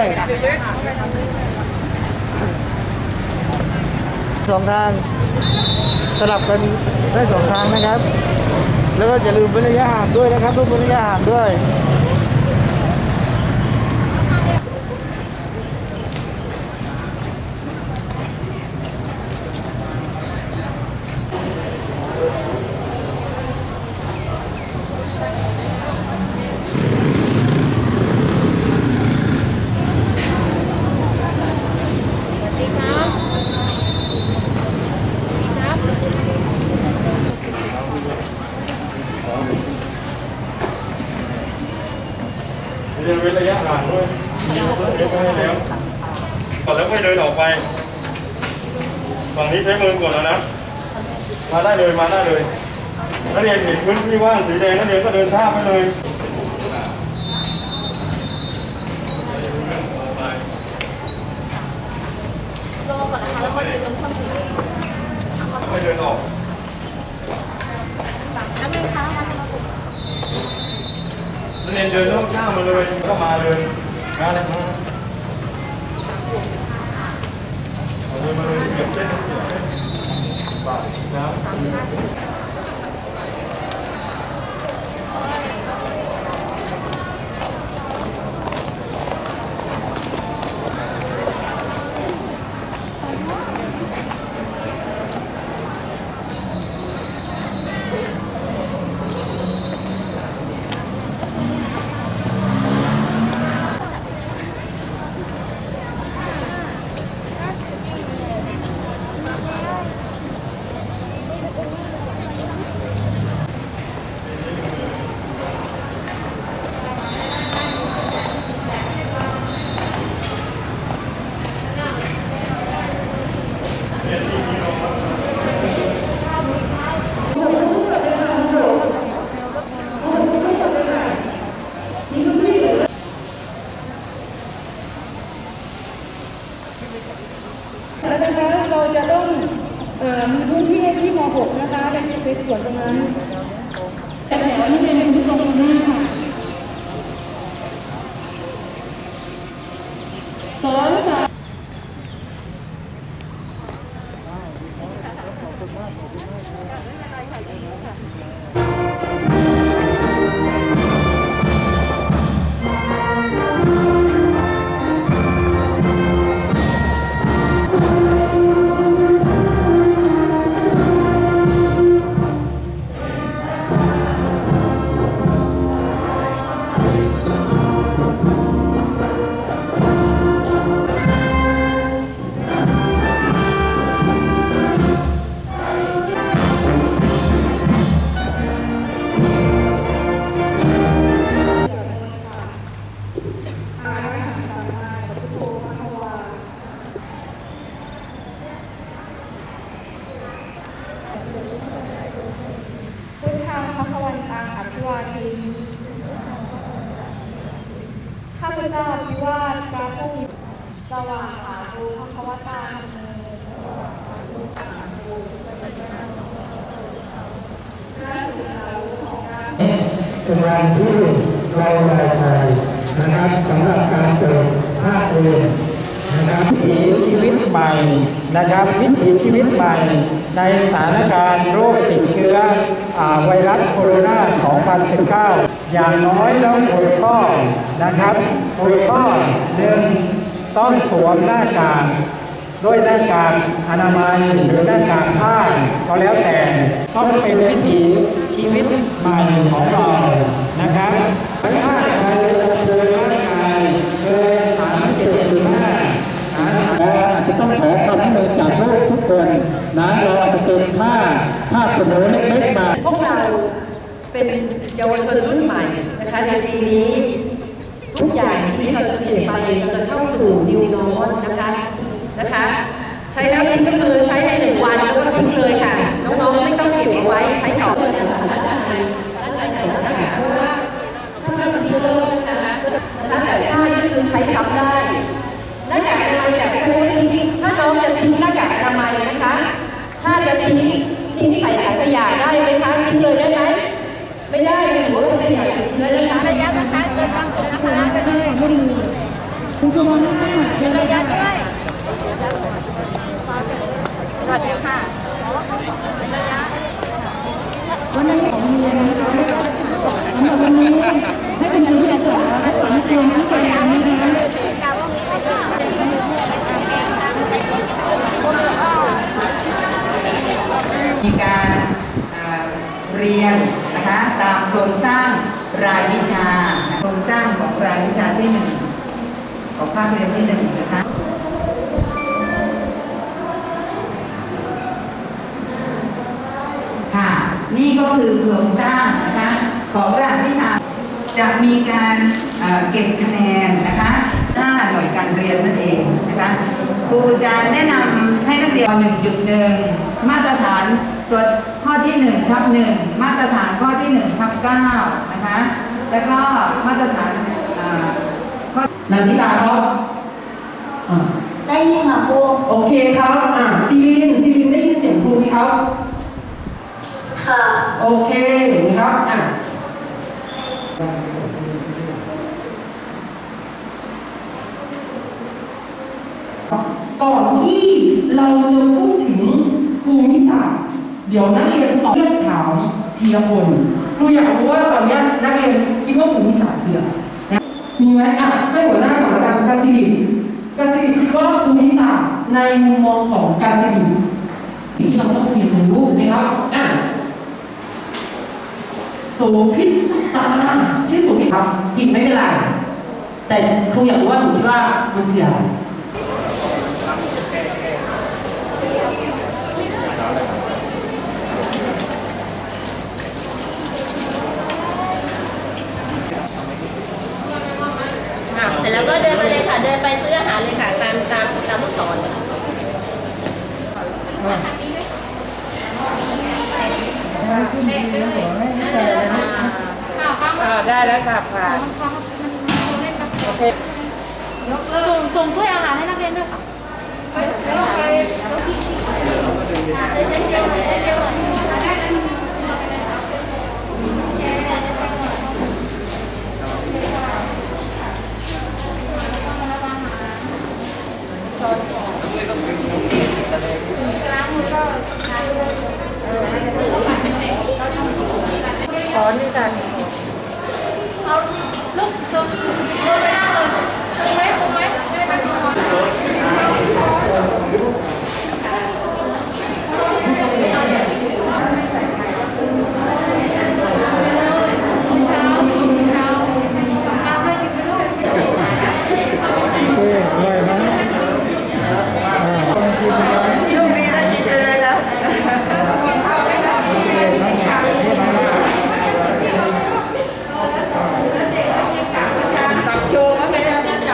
ด้วยสองทางสลับกันได้สองทางนะครับ แล้วก็อย่าลืมเว้นระยะห่างด้วยนะครับลุกเว้นระยะห่างด้วย เดินเว้นระยะห่างด้วยเว้นไว้ให้แล้วก่อนแล้วค่อยเดินออกไป ฝั่งนี้ใช้มือกดแล้วนะ มาได้เลย มาได้เลยนักเรียนเห็นพื้นที่ว่างสีแดงนักเรียนก็เดินท่าบไปเลยค่อยเดินออก นักเรียน เดินรอบหน้ามาเลยก็มาเลยมาเลยมาเลยมาเลยเก็บเส้นเก็บเส้นบาทนะ แล้วนะคะเราจะต้องเอ่อมีพื้นที่ให้ที่ม .6 นะคะ เป็น พุทธังพระควันตังอภิวาทมิข้าพเจ้าอภิวาทพระผู้มีสว่างขาดูพระควตาธรรมเป็นงานที่เรารายใจน นะครับสำหรับการเปิดภาคเรียนนะครับวิถีชีวิตใหม่นะครับ วิถีชีวิตใหม่ในสถานการณ์โรคติดเชื้ออไวรัสโคโรนา2019 อย่างน้อยแล้วคนข้อนะครับคนข้อหนึ่งต้องสวมหน้ากากด้วยหน้ากากอนามัยหรือหน้ากากผ้าก็แล้วแต่ต้องเป็นวิถีชีวิตใหม่ของเรานะครับถ้าใครเดินร่างกายเกินสามเจ็ดหรือห้าอาจจะ ต้องขอความร่วมมือจากลูกทุกคนนะเราอาจจะเกินผ้าผ้าขนหนูเล็กๆมาพวกเราเป็นเยาวชนรุ่นใหม่นะคะในปีนี้ ทุกอย่างชีวิตเราจะเปลี่ยนไปเราจะเข้าสู่ new normal นะคะนะคะ ใช้แล้วทิ้งก็คือใช้ในหนึ่งวันแล้วก็ทิ้งเลยค่ะ น้องๆไม่ต้องเก็บเอาไว้ใช้ต่อเลยนะคะด้านในนะคะเพราะว่าถ้าเราทิ้งแล้วนะคะนะคะแต่ผ้านี่คือใช้ซ้ำได้หน้ากากอนามัยอยา น้องจะทิ้งหน้ากากอนามัยนะคะ ถ้าจะทิ้งทิ้งใส่ถังขยะได้ไหมคะทิ้งเลยได้ไหมไม่ได้ถือว่าเป็นขยะติดเชื้อนะคะระยะนะคะเดินบางคนนะคะจะได้ร่วมมือคุณครูมองหน้าเชิญเลยค่ะสวัสดีค่ะวันนี้ของเรียนนะคะสำหรับวันนี้ให้เป็นการศึกษาและสอนนักเรียนทั้งใจนะคะ มีการเเรียนนะคะตามโครงสร้างรายวิชา โครงสร้างของรายวิชาที่หนึ่งของภาคเรียนที่หนึ่งนะคะค่ะนี่ก็คือโครงสร้างนะคะของรายวิชาจะมีการเอ่อเก็บคะแนนนะคะหน้าหน่วยการเรียนนั่นเองนะคะ ครูจะแนะนำให้นักเรียน 1.1 มาตรฐานตัวข้อที่1ทับ1มาตรฐานข้อที่1ทับ9นะคะ แล้วก็มาตรฐานเอ่อข้อนันทิตาครับอ่าได้ยินค่ะครูโอเคครับอ่าซีลินซีลินได้ยินเสียงครูไหมครับ ค่ะ โอเคนะครับอะก่อนที่ เราจะพูดถึงภูมิศาสตร์ เดี๋ยวนักเรียนตอบเรื่องถามทีละคนครูอยากรู้ว่าตอนนี้นักเรียนคิดว่าภูมิศาสตร์คืออะไรมีไหมอะให้หัวหน้าก่อนละกันกาซิลินกาซิลินคิดว่าภูมิศาสตร์ในมุมมองของกาซิลินที่เราต้องเรียนรู้นะครับอะโสพิตาชื่อโสพิตครับผิดไม่เป็นไรแต่ครูอยากรู้ว่าหนูคิดว่ามันคืออะไร เดินไปซื้ออาหารเลยค่ะตามตามตามลูกศอนได้แล้วค่ะผ่าส่งส่งถ้วยอาหารให้นักเรียนด้วยค่ะเดี๋ยวไปเดี๋ยวพี่